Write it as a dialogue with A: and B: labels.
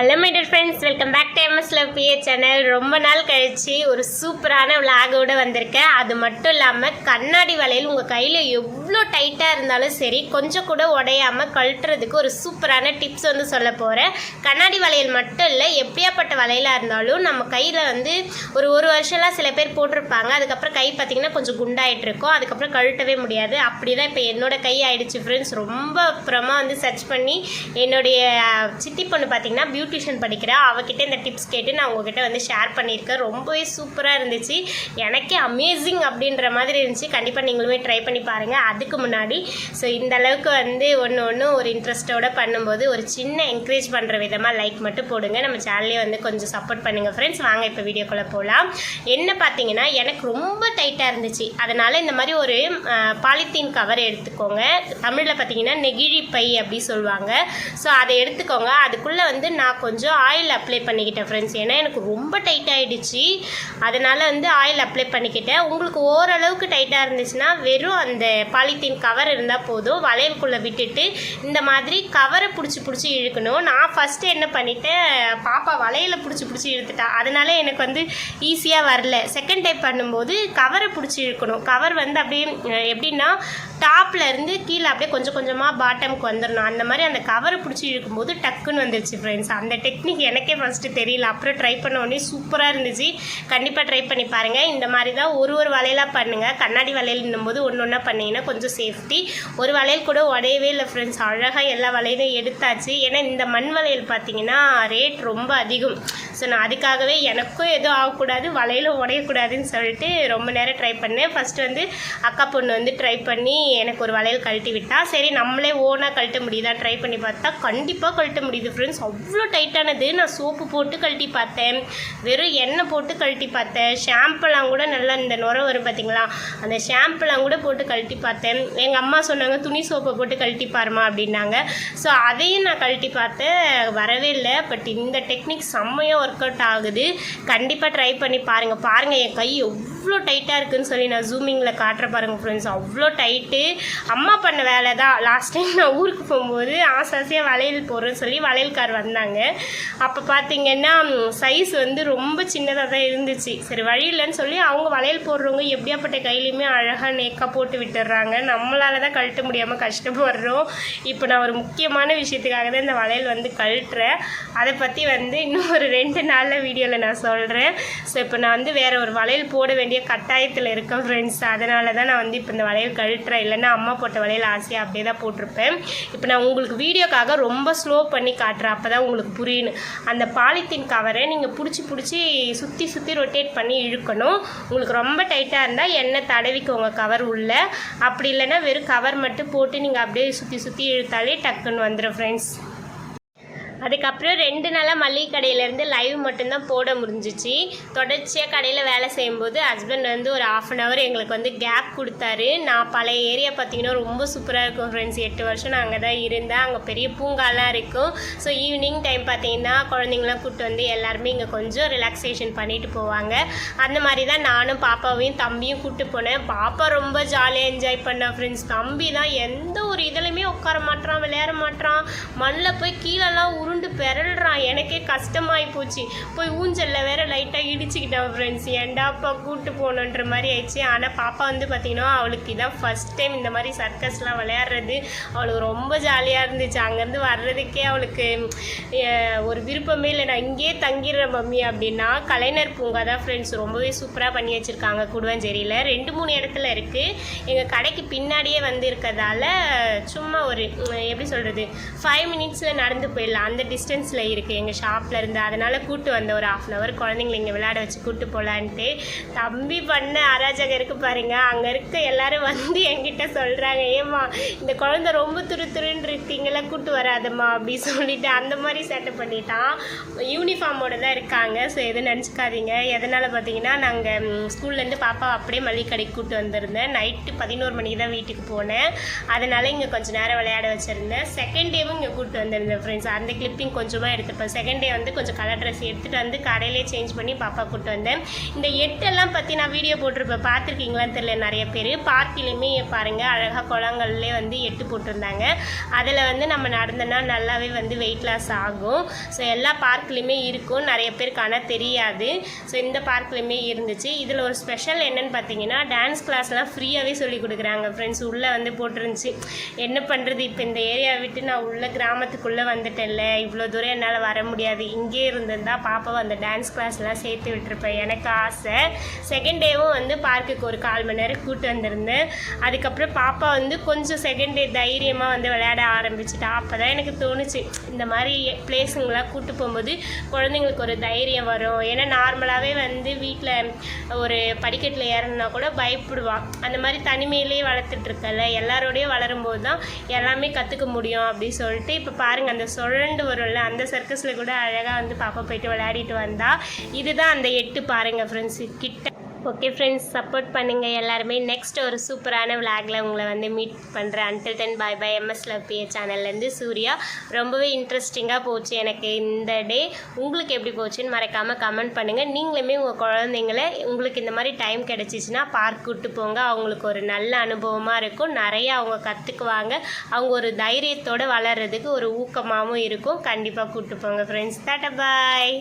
A: Hello my dear friends welcome back to MS love BA channel ரொம்ப நாள் கழிச்சு ஒரு சூப்பரான விளாகோடு வந்திருக்கேன். அது மட்டும் இல்லாமல் கண்ணாடி வளையல் உங்கள் கையில் எவ்வளோ டைட்டாக இருந்தாலும் சரி கொஞ்சம் கூட உடையாமல் கழட்டுறதுக்கு ஒரு சூப்பரான டிப்ஸ் வந்து சொல்ல போகிறேன் கண்ணாடி வளையல் மட்டும் இல்லை எப்படியாப்பட்ட வளையலாக இருந்தாலும் நம்ம கையில் வந்து ஒரு ஒரு வருஷம்லாம் சில பேர் போட்டிருப்பாங்க. அதுக்கப்புறம் கை பார்த்திங்கன்னா கொஞ்சம் குண்டாயிட்டு இருக்கும். அதுக்கப்புறம் கழட்டவே முடியாது. அப்படி தான் இப்போ என்னோடய கை ஆயிடுச்சு ஃப்ரெண்ட்ஸ் ரொம்ப அப்புறமா வந்து சர்ச் பண்ணி என்னுடைய சித்தி பொண்ணு பார்த்தீங்கன்னா நியூட்ரிஷன் படிக்கிறேன். அவகிட்ட இந்த டிப்ஸ் கேட்டு நான் உங்ககிட்ட வந்து ஷேர் பண்ணியிருக்கேன். ரொம்பவே சூப்பராக இருந்துச்சு. எனக்கே அமேசிங் அப்படின்ற மாதிரி இருந்துச்சு. கண்டிப்பாக நீங்களுமே ட்ரை பண்ணி பாருங்கள் அதுக்கு முன்னாடி ஸோ இந்த அளவுக்கு வந்து ஒன்று ஒன்று ஒரு இன்ட்ரெஸ்ட்டோட பண்ணும்போது ஒரு சின்ன என்கரேஜ் பண்ணுற விதமாக லைக் மட்டும் போடுங்க. நம்ம சேனலே வந்து கொஞ்சம் சப்போர்ட் பண்ணுங்கள் ஃப்ரெண்ட்ஸ் வாங்க இப்போ வீடியோக்குள்ளே போகலாம் என்ன பார்த்தீங்கன்னா எனக்கு ரொம்ப டைட்டாக இருந்துச்சு. அதனால் இந்த மாதிரி ஒரு பாலித்தீன் கவர் எடுத்துக்கோங்க. தமிழில் பார்த்தீங்கன்னா நெகிழி பை அப்படி சொல்லுவாங்க. ஸோ அதை எடுத்துக்கோங்க. அதுக்குள்ளே வந்து நான் நான் கொஞ்சம் ஆயில் அப்ளை பண்ணிக்கிட்டேன் ஃப்ரெண்ட்ஸ் ஏன்னா எனக்கு ரொம்ப டைட் ஆகிடுச்சு அதனால் வந்து ஆயில் அப்ளை பண்ணிக்கிட்டேன். உங்களுக்கு ஓரளவுக்கு டைட்டாக இருந்துச்சுன்னா வெறும் அந்த பாலித்தீன் கவர் இருந்தால் போதும். வளையலுக்குள்ளே விட்டுட்டு இந்த மாதிரி கவரை பிடிச்சி பிடிச்சி இழுக்கணும். நான் ஃபஸ்ட்டு என்ன பண்ணிட்டேன் பாப்பா வளையலை பிடிச்சி பிடிச்சி இழுத்துட்டா. அதனால எனக்கு வந்து ஈஸியாக வரல. செகண்ட் டைப் பண்ணும்போது கவரை பிடிச்சி இழுக்கணும். கவர் வந்து அப்படியே எப்படின்னா டாப்பில் இருந்து கீழே அப்படியே கொஞ்சம் கொஞ்சமாக பாட்டமுக்கு வந்துடணும் அந்த மாதிரி அந்த கவரை பிடிச்சி இழுக்கும்போது டக்குன்னு வந்துருச்சு ஃப்ரெண்ட்ஸ் அந்த டெக்னிக் எனக்கே ஃபஸ்ட்டு தெரியல. அப்புறம் ட்ரை பண்ண உடனே சூப்பராக இருந்துச்சு. கண்டிப்பாக ட்ரை பண்ணி பாருங்கள் இந்த மாதிரி தான் ஒரு ஒரு வளையலாக பண்ணுங்கள் கண்ணாடி வளையல்னும் போது ஒன்று ஒன்றா பண்ணிங்கன்னா கொஞ்சம் சேஃப்டி ஒரு வளையல் கூட உடையவே இல்லை ஃப்ரெண்ட்ஸ் அழகாக எல்லா வளையலும் எடுத்தாச்சு. ஏன்னா இந்த மண் வளையல் பார்த்தீங்கன்னா ரேட் ரொம்ப அதிகம். ஸோ நான் அதுக்காகவே எனக்கும் எதுவும் ஆகக்கூடாது வளையலும் உடையக்கூடாதுன்னு சொல்லிட்டு ரொம்ப நேரம் ட்ரை பண்ணேன். ஃபஸ்ட்டு வந்து அக்கா பொண்ணு வந்து ட்ரை பண்ணி எனக்கு ஒரு வளையல் கழட்டி விட்டா. சரி நம்மளே ஓனாக கழட்ட முடியுதா? ட்ரை பண்ணி பார்த்தா கண்டிப்பாக கழட்ட முடியுது ஃப்ரெண்ட்ஸ் அவ்வளோ டைட்டானது நான் சோப்பு போட்டு கழட்டி பார்த்தேன். வெறும் எண்ணெய் போட்டு கழட்டி பார்த்தேன். ஷாம்பெல்லாம் கூட நல்லா இந்த நுரம் வரும் பார்த்தீங்களா? அந்த ஷாம்பெல்லாம் கூட போட்டு கழட்டி பார்த்தேன். எங்கள் அம்மா சொன்னாங்க துணி சோப்பை போட்டு கழட்டி பாருமா அப்படின்னாங்க. ஸோ அதையும் நான் கழட்டி பார்த்தேன். வரவே இல்லை. பட் இந்த டெக்னிக் செம்மையாக ஒர்க் அவுட் ஆகுது. கண்டிப்பாக ட்ரை பண்ணி பாருங்கள் பாருங்கள் என் கை எவ்வளோ அவ்வளோ டைட்டாக இருக்குன்னு சொல்லி நான் ஜூமிங்கில் காட்டுற பாருங்கள் ஃப்ரெண்ட்ஸ் அவ்வளோ டைட்டு. அம்மா பண்ண வேலை தான் லாஸ்ட் டைம் நான் ஊருக்கு போகும்போது ஆசை ஆசையாக வளையல் போடுறேன்னு சொல்லி வளையல்கார் வந்தாங்க. அப்போ பார்த்தீங்கன்னா சைஸ் வந்து ரொம்ப சின்னதாக தான் இருந்துச்சு. சரி வழி இல்லைன்னு சொல்லி அவங்க வளையல் போடுறவங்க எப்படியாப்பட்ட கையிலையுமே அழகாக நேக்காக போட்டு விட்டுடுறாங்க. நம்மளால தான் கழட்ட முடியாமல் கஷ்டப்படுறோம். இப்போ நான் ஒரு முக்கியமான விஷயத்துக்காக தான் இந்த வளையல் வந்து கழட்டுறேன். அதை பற்றி வந்து இன்னும் ஒரு ரெண்டு நாளில் வீடியோவில் நான் சொல்கிறேன் ஸோ இப்போ நான் வந்து வேறு ஒரு வளையல் போட வேண்டிய கட்டாயத்தில் இருக்கேன் ஃப்ரெண்ட்ஸ் அதனால தான் நான் வந்து இப்போ இந்த வளையல் கழுட்டுறேன். இல்லைன்னா அம்மா போட்ட வளையல் ஆசையாக அப்படியே தான் போட்டிருப்பேன். இப்போ நான் உங்களுக்கு வீடியோக்காக ரொம்ப ஸ்லோ பண்ணி காட்டுறேன். அப்போ தான் உங்களுக்கு புரியணும் அந்த பாலித்தீன் கவரை நீங்கள் பிடிச்சி பிடிச்சி சுற்றி சுற்றி ரொட்டேட் பண்ணி இழுக்கணும். உங்களுக்கு ரொம்ப டைட்டாக இருந்தால் எண்ணெய் தடவிக்கோங்க கவர் உள்ள. அப்படி இல்லைன்னா வெறும் கவர் மட்டும் போட்டு நீங்கள் அப்படியே சுற்றி சுற்றி இழுத்தாலே டக்குன்னு வந்துடும் ஃப்ரெண்ட்ஸ் அதுக்கப்புறம் ரெண்டு நாளாக மளிகை கடையிலேருந்து லைவ் மட்டும்தான் போட முடிஞ்சிச்சு. தொடர்ச்சியாக கடையில் வேலை செய்யும்போது ஹஸ்பண்ட் வந்து ஒரு ஆஃப் அன் ஹவர் எங்களுக்கு வந்து கேப் கொடுத்தாரு. நான் பழைய ஏரியா பார்த்தீங்கன்னா ரொம்ப சூப்பராக இருக்கும் ஃப்ரெண்ட்ஸ் எட்டு வருஷம் நான் அங்கே தான் இருந்தேன். அங்கே பெரிய பூங்காலாம் இருக்கும். ஸோ ஈவினிங் டைம் பார்த்தீங்கன்னா குழந்தைங்களாம் கூப்பிட்டு வந்து எல்லாருமே இங்கே கொஞ்சம் ரிலாக்ஸேஷன் பண்ணிட்டு போவாங்க. அந்த மாதிரி தான் நானும் பாப்பாவையும் தம்பியும் கூப்பிட்டு போனேன். பாப்பா ரொம்ப ஜாலியாக என்ஜாய் பண்ணா ஃப்ரெண்ட்ஸ் தம்பி தான் எந்த ஒரு இதுலையுமே உட்கார மாட்றான் விளையாட மாட்றான். மண்ணில் போய் கீழெல்லாம் കൊണ്ട് പെരൾ எனக்கே கஷ்டமாகி போச்சு. போய் ஊஞ்சலில் வேற லைட்டாக இடிச்சுக்கிட்டேன் ஃப்ரெண்ட்ஸ் ஏன்டாப்பா கூப்பிட்டு போகணுன்ற மாதிரி ஆயிடுச்சு. ஆனால் பாப்பா வந்து பார்த்தீங்கன்னா அவளுக்கு இதான் ஃபஸ்ட் டைம் இந்த மாதிரி சர்க்கஸ்லாம் விளையாடுறது. அவளுக்கு ரொம்ப ஜாலியாக இருந்துச்சு. அங்கேருந்து வர்றதுக்கே அவளுக்கு ஒரு விருப்பமே இல்லை. நான் இங்கேயே தங்கிடுறேன் மம்மி அப்படின்னா கலைஞர் பூங்கா தான் ஃப்ரெண்ட்ஸ் ரொம்பவே சூப்பராக பண்ணி வச்சுருக்காங்க குடுவஞ்சேரியில் ரெண்டு மூணு இடத்துல இருக்குது எங்கள் கடைக்கு பின்னாடியே வந்து இருக்கிறதால சும்மா ஒரு எப்படி சொல்கிறது ஃபைவ் மினிட்ஸில் நடந்து போயிடலாம். அந்த டிஸ்டன்ஸில் இருக்குது எங்கள் ஷாப்பில் இருந்து. அதனால் கூட்டு வந்த ஒரு ஆஃப் அன் ஹவர் குழந்தைங்கள இங்கே விளையாட வச்சு கூப்பிட்டு போகலான்ட்டு தம்பி பண்ண அராஜகம் இருக்கு பாருங்க. அங்கே இருக்க எல்லாரும் வந்து என்கிட்ட சொல்கிறாங்க ஏம்மா இந்த குழந்தை ரொம்ப துரு துருன்னு இருக்கீங்களா கூட்டு வராதம்மா அப்படி சொல்லிட்டு அந்த மாதிரி சேட்டை பண்ணிட்டான். யூனிஃபார்மோட தான் இருக்காங்க. ஸோ எதுவும் நினச்சிக்காதீங்க. எதனால் பார்த்தீங்கன்னா நாங்கள் ஸ்கூல்லேருந்து பாப்பா அப்படியே மளிகை கடைக்கு கூட்டு வந்திருந்தேன். நைட்டு பதினோரு மணிக்கு தான் வீட்டுக்கு போனேன். அதனால் இங்கே கொஞ்சம் நேரம் விளையாட வச்சுருந்தேன். செகண்ட் டேவும் இங்கே கூட்டு வந்திருந்தேன் ஃப்ரெண்ட்ஸ் அந்த கிளிப்பிங் கொஞ்சமாக எடுத்துப்பேன் செகண்ட் டே வந்து கொஞ்சம் கலர் ட்ரெஸ் எடுத்துகிட்டு வந்து கடையிலே சேஞ்ச் பண்ணி பாப்பா கூட்டு வந்தேன். இந்த எட்டெல்லாம் பற்றி நான் வீடியோ போட்டிருப்பேன். பார்த்துருக்கீங்களான்னு தெரியல நிறைய பேர். பார்க்கிலையுமே பாருங்கள் அழகாக குளங்கள்லேயே வந்து எட்டு போட்டிருந்தாங்க. அதில் வந்து நம்ம நடந்தோன்னா நல்லாவே வந்து வெயிட் லாஸ் ஆகும். ஸோ எல்லா பார்க்லேயுமே இருக்கும். நிறைய பேருக்கு ஆனால் தெரியாது. ஸோ இந்த பார்க்லேயுமே இருந்துச்சு. இதில் ஒரு ஸ்பெஷல் என்னன்னு பார்த்தீங்கன்னா டான்ஸ் கிளாஸ்லாம் ஃப்ரீயாகவே சொல்லி கொடுக்குறாங்க ஃப்ரெண்ட்ஸ் உள்ளே வந்து போட்டிருந்துச்சு. என்ன பண்ணுறது இப்போ இந்த ஏரியாவை விட்டு நான் உள்ள கிராமத்துக்குள்ளே வந்துட்டேன்ல. இவ்வளோ தூரம் என்னால் வர முடியாது. இங்கே இருந்திருந்தா பாப்பாவை அந்த டான்ஸ் கிளாஸ்லாம் சேர்த்து விட்டுருப்பேன். எனக்கு ஆசை. செகண்ட் டேவும் வந்து பார்க்குக்கு ஒரு கால் மணி நேரம் கூட்டு வந்திருந்தேன். அதுக்கப்புறம் பாப்பா வந்து கொஞ்சம் செகண்ட் டே தைரியமாக வந்து விளையாட ஆரம்பிச்சிட்டா. அப்போ தான் எனக்கு தோணுச்சு இந்த மாதிரி பிளேஸுங்களாம் கூட்டு போகும்போது குழந்தைங்களுக்கு ஒரு தைரியம் வரும். ஏன்னா நார்மலாகவே வந்து வீட்டில் ஒரு படிக்கட்டில் ஏறணும்னா கூட பயப்படுவான் அந்த மாதிரி தனிமையிலேயே வளர்த்துட்ருக்கல எல்லாரோடையும் வளரும்போது தான் எல்லாமே கற்றுக்க முடியும் அப்படின்னு சொல்லிட்டு இப்போ பாருங்கள் அந்த சுழண்டு வரும்ல அந்த சர்க்கஸில் கூட அழகாக வந்து பாப்பா போயிட்டு விளையாடிட்டு வந்தா. இதுதான் அந்த எட்டு பாருங்கள் ஃப்ரெண்ட்ஸ் கிட்ட ஓகே ஃப்ரெண்ட்ஸ் சப்போர்ட் பண்ணுங்கள் எல்லாருமே நெக்ஸ்ட் ஒரு சூப்பரான விளாகில் உங்களை வந்து மீட் பண்ணுறேன் until then bye bye MS லவ்பிஏ சேனல்லேருந்து சூர்யா. ரொம்பவே இன்ட்ரெஸ்டிங்காக போச்சு எனக்கு இந்த டே உங்களுக்கு எப்படி போச்சுன்னு மறக்காமல் கமெண்ட் பண்ணுங்கள் நீங்களுமே உங்கள் குழந்தைங்கள உங்களுக்கு இந்த மாதிரி டைம் கிடச்சிச்சின்னா பார்க் கூட்டு போங்க. அவங்களுக்கு ஒரு நல்ல அனுபவமாக இருக்கும். நிறையா அவங்க கற்றுக்குவாங்க அவங்க ஒரு தைரியத்தோடு வளர்கிறதுக்கு ஒரு ஊக்கமாகவும் இருக்கும். கண்டிப்பாக கூப்பிட்டு போங்க ஃப்ரெண்ட்ஸ் டாட்டா பாய்